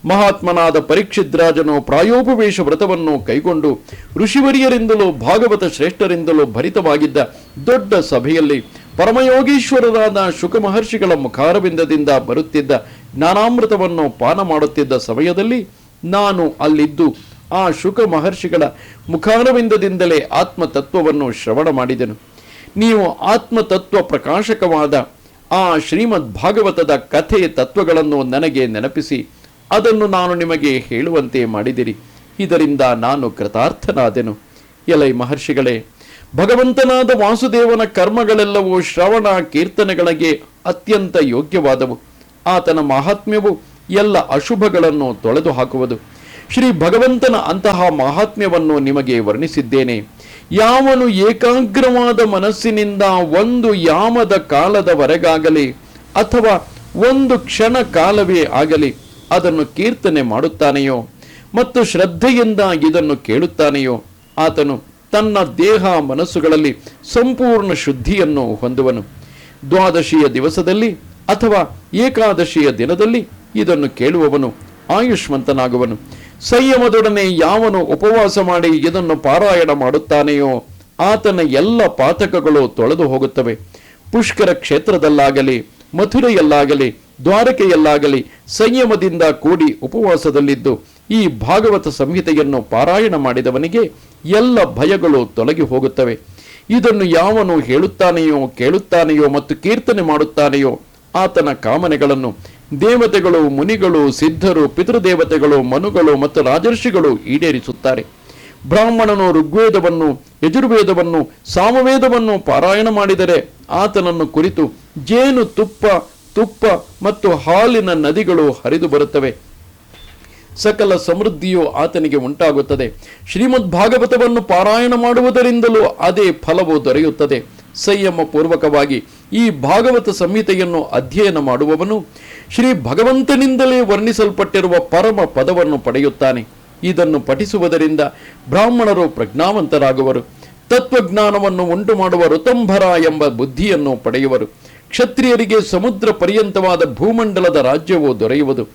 ಮಹಾತ್ಮನಾದ ಪರೀಕ್ಷಿದ್ರಾಜನು ಪ್ರಾಯೋಪವೇಶ ವ್ರತವನ್ನು ಕೈಗೊಂಡು ಋಷಿವರಿಯರಿಂದಲೂ ಭಾಗವತ ಶ್ರೇಷ್ಠರಿಂದಲೂ ಭರಿತವಾಗಿದ್ದ ದೊಡ್ಡ ಸಭೆಯಲ್ಲಿ ಪರಮಯೋಗೀಶ್ವರರಾದ ಶುಕ ಮಹರ್ಷಿಗಳ ಮುಖಾರವಿಂದದಿಂದ ಬರುತ್ತಿದ್ದ ಜ್ಞಾನಾಮೃತವನ್ನು ಪಾನ ಮಾಡುತ್ತಿದ್ದ ಸಮಯದಲ್ಲಿ ನಾನು ಅಲ್ಲಿದ್ದು ಆ ಶುಕ ಮಹರ್ಷಿಗಳ ಮುಖಾರವಿಂದದಿಂದಲೇ ಆತ್ಮತತ್ವವನ್ನು ಶ್ರವಣ ಮಾಡಿದೆನು. ನೀವು ಆತ್ಮತತ್ವ ಪ್ರಕಾಶಕವಾದ ಆ ಶ್ರೀಮದ್ ಭಾಗವತದ ಕಥೆ ತತ್ವಗಳನ್ನು ನನಗೆ ನೆನಪಿಸಿ, ಅದನ್ನು ನಾನು ನಿಮಗೆ ಹೇಳುವಂತೆ ಮಾಡಿದಿರಿ. ಇದರಿಂದ ನಾನು ಕೃತಾರ್ಥನಾದೆನು. ಎಲೈ ಮಹರ್ಷಿಗಳೇ ಭಗವಂತನಾದ ವಾಸುದೇವನ ಕರ್ಮಗಳೆಲ್ಲವೂ ಶ್ರವಣ ಕೀರ್ತನೆಗಳಿಗೆ ಅತ್ಯಂತ ಯೋಗ್ಯವಾದವು. ಆತನ ಮಹಾತ್ಮ್ಯವು ಎಲ್ಲ ಅಶುಭಗಳನ್ನು ತೊಳೆದು ಹಾಕುವುದು ಶ್ರೀ ಭಗವಂತನ ಅಂತಹ ಮಹಾತ್ಮ್ಯವನ್ನು ನಿಮಗೆ ವರ್ಣಿಸಿದ್ದೇನೆ. ಯಾವನು ಏಕಾಗ್ರವಾದ ಮನಸ್ಸಿನಿಂದ ಒಂದು ಯಾಮದ ಕಾಲದವರೆಗಾಗಲಿ ಅಥವಾ ಒಂದು ಕ್ಷಣ ಕಾಲವೇ ಆಗಲಿ ಅದನ್ನು ಕೀರ್ತನೆ ಮಾಡುತ್ತಾನೆಯೋ ಮತ್ತು ಶ್ರದ್ಧೆಯಿಂದ ಇದನ್ನು ಕೇಳುತ್ತಾನೆಯೋ, ಆತನು ತನ್ನ ದೇಹ ಮನಸ್ಸುಗಳಲ್ಲಿ ಸಂಪೂರ್ಣ ಶುದ್ಧಿಯನ್ನು ಹೊಂದುವನು. ದ್ವಾದಶಿಯ ದಿವಸದಲ್ಲಿ ಅಥವಾ ಏಕಾದಶಿಯ ದಿನದಲ್ಲಿ ಇದನ್ನು ಕೇಳುವವನು, ಆಯುಷ್ಮಂತನಾಗುವನು. ಸಂಯಮದೊಡನೆ ಯಾವನು ಉಪವಾಸ ಮಾಡಿ ಇದನ್ನು ಪಾರಾಯಣ ಮಾಡುತ್ತಾನೆಯೋ, ಆತನ ಎಲ್ಲ ಪಾತಕಗಳು ತೊಳೆದು ಹೋಗುತ್ತವೆ. ಪುಷ್ಕರ ಕ್ಷೇತ್ರದಲ್ಲಾಗಲಿ, ಮಥುರೆಯಲ್ಲಾಗಲಿ, ದ್ವಾರಕೆಯಲ್ಲಾಗಲಿ ಸಂಯಮದಿಂದ ಕೂಡಿ ಉಪವಾಸದಲ್ಲಿದ್ದು ಈ ಭಾಗವತ ಸಂಹಿತೆಯನ್ನು ಪಾರಾಯಣ ಮಾಡಿದವನಿಗೆ ಎಲ್ಲ ಭಯಗಳು ತೊಲಗಿ ಹೋಗುತ್ತವೆ. ಇದನ್ನು ಯಾವನು ಹೇಳುತ್ತಾನೆಯೋ, ಕೇಳುತ್ತಾನೆಯೋ ಮತ್ತು ಕೀರ್ತನೆ ಮಾಡುತ್ತಾನೆಯೋ, ಆತನ ಕಾಮನೆಗಳನ್ನು ದೇವತೆಗಳು, ಮುನಿಗಳು, ಸಿದ್ಧರು, ಪಿತೃದೇವತೆಗಳು, ಮನುಗಳು ಮತ್ತು ರಾಜರ್ಷಿಗಳು ಈಡೇರಿಸುತ್ತಾರೆ. ಬ್ರಾಹ್ಮಣನು ಋಗ್ವೇದವನ್ನು, ಯಜುರ್ವೇದವನ್ನು, ಸಾಮವೇದವನ್ನು ಪಾರಾಯಣ ಮಾಡಿದರೆ ಆತನನ್ನು ಕುರಿತು ಜೇನು ತುಪ್ಪ ತುಪ್ಪ ಮತ್ತು ಹಾಲಿನ ನದಿಗಳು ಹರಿದು ಬರುತ್ತವೆ. ಸಕಲ ಸಮೃದ್ಧಿಯು ಆತನಿಗೆ ಉಂಟಾಗುತ್ತದೆ. ಶ್ರೀಮದ್ ಭಾಗವತವನ್ನು ಪಾರಾಯಣ ಮಾಡುವುದರಿಂದಲೂ ಅದೇ ಫಲವು ದೊರೆಯುತ್ತದೆ. ಸಂಯಮ ಪೂರ್ವಕವಾಗಿ ಈ ಭಾಗವತ ಸಂಹಿತೆಯನ್ನು ಅಧ್ಯಯನ ಮಾಡುವವನು ಶ್ರೀ ಭಗವಂತನಿಂದಲೇ ವರ್ಣಿಸಲ್ಪಟ್ಟಿರುವ ಪರಮ ಪದವನ್ನು ಪಡೆಯುತ್ತಾನೆ. ಇದನ್ನು ಪಠಿಸುವುದರಿಂದ ಬ್ರಾಹ್ಮಣರು ಪ್ರಜ್ಞಾವಂತರಾಗುವರು. ತತ್ವಜ್ಞಾನವನ್ನು ಉಂಟು ಮಾಡುವ ಋತಂಭರ ಎಂಬ ಬುದ್ಧಿಯನ್ನು ಪಡೆಯುವರು. ಕ್ಷತ್ರಿಯರಿಗೆ ಸಮುದ್ರ ಪರ್ಯಂತವಾದ ಭೂಮಂಡಲದ ರಾಜ್ಯವು ದೊರೆಯುವುದು.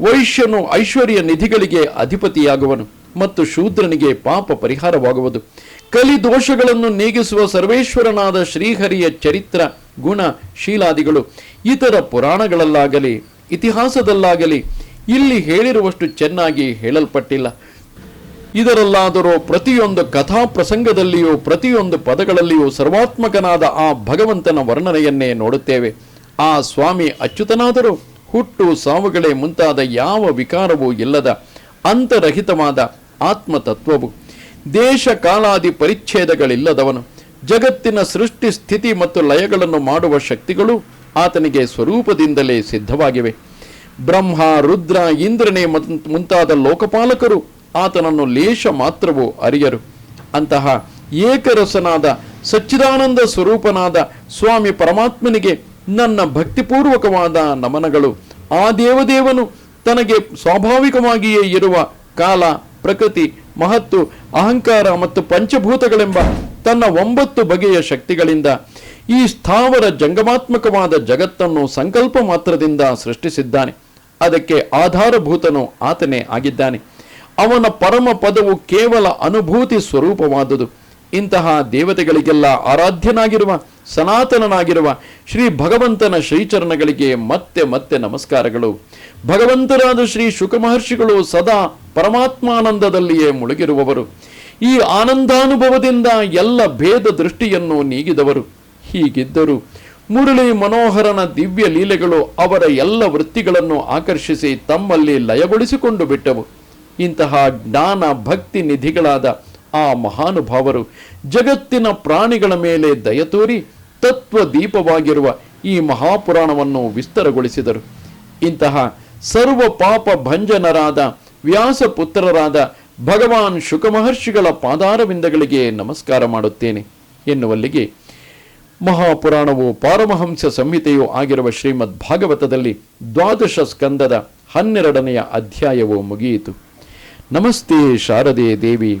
ವೈಶ್ಯನು ಐಶ್ವರ್ಯ ನಿಧಿಗಳಿಗೆ ಅಧಿಪತಿಯಾಗುವನು ಮತ್ತು ಶೂದ್ರನಿಗೆ ಪಾಪ ಪರಿಹಾರವಾಗುವುದು. ಕಲಿ ದೋಷಗಳನ್ನು ನೀಗಿಸುವ ಸರ್ವೇಶ್ವರನಾದ ಶ್ರೀಹರಿಯ ಚರಿತ್ರ ಗುಣ ಶೀಲಾದಿಗಳು. ಇತರ ಪುರಾಣಗಳಲ್ಲಾಗಲಿ, ಇತಿಹಾಸದಲ್ಲಾಗಲಿ ಇಲ್ಲಿ ಹೇಳಿರುವಷ್ಟು ಚೆನ್ನಾಗಿ ಹೇಳಲ್ಪಟ್ಟಿಲ್ಲ. ಇದರಲ್ಲಾದರೂ ಪ್ರತಿಯೊಂದು ಕಥಾ ಪ್ರಸಂಗದಲ್ಲಿಯೂ ಪ್ರತಿಯೊಂದು ಪದಗಳಲ್ಲಿಯೂ ಸರ್ವಾತ್ಮಕನಾದ ಆ ಭಗವಂತನ ವರ್ಣನೆಯನ್ನೇ ನೋಡುತ್ತೇವೆ. ಆ ಸ್ವಾಮಿ ಅಚ್ಯುತನಾದರೂ. ಹುಟ್ಟು ಸಾವುಗಳೇ ಮುಂತಾದ ಯಾವ ವಿಕಾರವೂ ಇಲ್ಲದ ಅಂತರಹಿತವಾದ ಆತ್ಮತತ್ವವು ದೇಶ ಕಾಲಾದಿ ಪರಿಚ್ಛೇದಗಳಿಲ್ಲದವನು. ಜಗತ್ತಿನ ಸೃಷ್ಟಿ, ಸ್ಥಿತಿ ಮತ್ತು ಲಯಗಳನ್ನು ಮಾಡುವ ಶಕ್ತಿಗಳು ಆತನಿಗೆ ಸ್ವರೂಪದಿಂದಲೇ ಸಿದ್ಧವಾಗಿವೆ. ಬ್ರಹ್ಮ, ರುದ್ರ, ಇಂದ್ರನೇ ಮುಂತಾದ ಲೋಕಪಾಲಕರು ಆತನನ್ನು ಲೇಷ ಮಾತ್ರವೂ ಅರಿಯರು. ಅಂತಹ ಏಕರಸನಾದ ಸಚ್ಚಿದಾನಂದ ಸ್ವರೂಪನಾದ ಸ್ವಾಮಿ ಪರಮಾತ್ಮನಿಗೆ ನನ್ನ ಭಕ್ತಿಪೂರ್ವಕವಾದ ನಮನಗಳು ಆ ದೇವದೇವನು ತನಗೆ ಸ್ವಾಭಾವಿಕವಾಗಿಯೇ ಇರುವ ಕಾಲ, ಪ್ರಕೃತಿ, ಮಹತ್ತು, ಅಹಂಕಾರ ಮತ್ತು ಪಂಚಭೂತಗಳೆಂಬ ತನ್ನ ಒಂಬತ್ತು ಬಗೆಯ ಶಕ್ತಿಗಳಿಂದ ಈ ಸ್ಥಾವರ ಜಂಗಮಾತ್ಮಕವಾದ ಜಗತ್ತನ್ನು ಸಂಕಲ್ಪ ಮಾತ್ರದಿಂದ ಸೃಷ್ಟಿಸಿದ್ದಾನೆ. ಅದಕ್ಕೆ ಆಧಾರಭೂತನು ಆತನೇ ಆಗಿದ್ದಾನೆ. ಅವನ ಪರಮ ಪದವು ಕೇವಲ ಅನುಭೂತಿ ಸ್ವರೂಪವಾದುದು. ಇಂತಹ ದೇವತೆಗಳಿಗೆಲ್ಲ ಆರಾಧ್ಯನಾಗಿರುವ, ಸನಾತನನಾಗಿರುವ ಶ್ರೀ ಭಗವಂತನ ಶ್ರೀಚರಣಗಳಿಗೆ ಮತ್ತೆ ಮತ್ತೆ ನಮಸ್ಕಾರಗಳು. ಭಗವಂತರಾದ ಶ್ರೀ ಶುಕಮಹರ್ಷಿಗಳು ಸದಾ ಪರಮಾತ್ಮಾನಂದದಲ್ಲಿಯೇ ಮುಳುಗಿರುವವರು. ಈ ಆನಂದಾನುಭವದಿಂದ ಎಲ್ಲ ಭೇದ ದೃಷ್ಟಿಯನ್ನು ನೀಗಿದವರು. ಹೀಗಿದ್ದರು ಮುರಳಿ ಮನೋಹರನ ದಿವ್ಯ ಲೀಲೆಗಳು ಅವರ ಎಲ್ಲ ವೃತ್ತಿಗಳನ್ನು ಆಕರ್ಷಿಸಿ ತಮ್ಮಲ್ಲಿ ಲಯಗೊಳಿಸಿಕೊಂಡು ಬಿಟ್ಟವು. ಇಂತಹ ಜ್ಞಾನ ಭಕ್ತಿ ನಿಧಿಗಳಾದ ಆ ಮಹಾನುಭಾವರು ಜಗತ್ತಿನ ಪ್ರಾಣಿಗಳ ಮೇಲೆ ದಯತೋರಿ ತತ್ವ ದೀಪವಾಗಿರುವ ಈ ಮಹಾಪುರಾಣವನ್ನು ವಿಸ್ತರಗೊಳಿಸಿದರು. ಇಂತಹ ಸರ್ವ ಪಾಪ ಭಂಜನರಾದ ವ್ಯಾಸಪುತ್ರರಾದ ಭಗವಾನ್ ಶುಕಮಹರ್ಷಿಗಳ ಪಾದಾರವಿಂದಗಳಿಗೆ ನಮಸ್ಕಾರ ಮಾಡುತ್ತೇನೆ ಎನ್ನುವಲ್ಲಿಗೆ ಮಹಾಪುರಾಣವು ಪಾರಮಹಂಸ ಸಂಹಿತೆಯೂ ಆಗಿರುವ ಶ್ರೀಮದ್ ಭಾಗವತದಲ್ಲಿ ದ್ವಾದಶ ಸ್ಕಂದದ ಹನ್ನೆರಡನೆಯ ಅಧ್ಯಾಯವು ಮುಗಿಯಿತು. ನಮಸ್ತೆ ಶಾರದೆ ದೇವಿ.